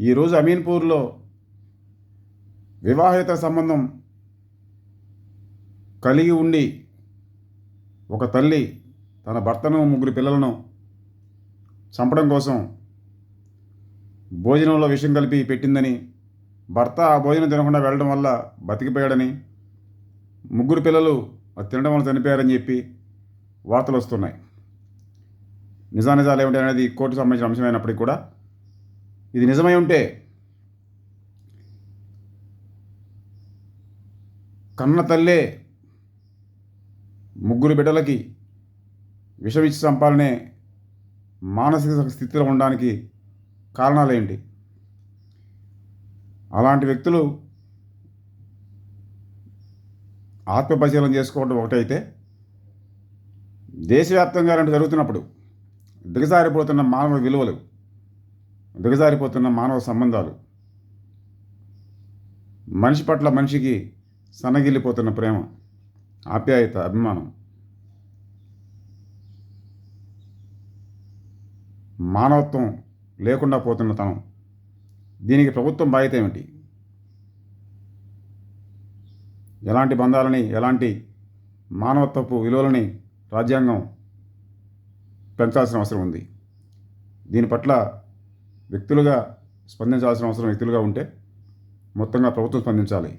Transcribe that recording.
ఈరోజు అమీన్పూర్లో వివాహిత సంబంధం కలిగి ఉండి ఒక తల్లి తన భర్తను ముగ్గురు పిల్లలను చంపడం కోసం భోజనంలో విషం కలిపి పెట్టిందని భర్త ఆ భోజనం తినకుండా వెళ్ళడం వల్ల బతికిపోయాడని ముగ్గురు పిల్లలు తినడం వల్ల చనిపోయారని చెప్పి వార్తలు వస్తున్నాయి. నిజానిజాలు ఏమిటి అనేది కోర్టు సంబంధించిన అంశమైనప్పటికీ కూడా ఇది నిజమై ఉంటే కన్న తల్లే ముగ్గురు బిడ్డలకి విషమిచ్చి చంపాలనే మానసిక స్థితిలో ఉండడానికి కారణాలేంటి? అలాంటి వ్యక్తులు ఆత్మపరిశీలన చేసుకోవడం ఒకటైతే దేశవ్యాప్తంగా రెండు జరుగుతున్నప్పుడు దిగజారిపోతున్న మానవ విలువలు. దిగజారిపోతున్న మానవ సంబంధాలు. మనిషి పట్ల మనిషికి సన్నగిల్లిపోతున్న ప్రేమ ఆప్యాయత అభిమానం. మానవత్వం లేకుండా పోతున్న తనం. దీనికి ప్రభుత్వం బాధ్యత ఏమిటి? ఎలాంటి బంధాలని ఎలాంటి మానవత్వపు విలువలని రాజ్యాంగం పెంచాల్సిన అవసరం ఉంది. దీని పట్ల వ్యక్తులుగా స్పందించాల్సిన అవసరం వ్యక్తులుగా ఉంటే మొత్తంగా ప్రభుత్వం స్పందించాలి.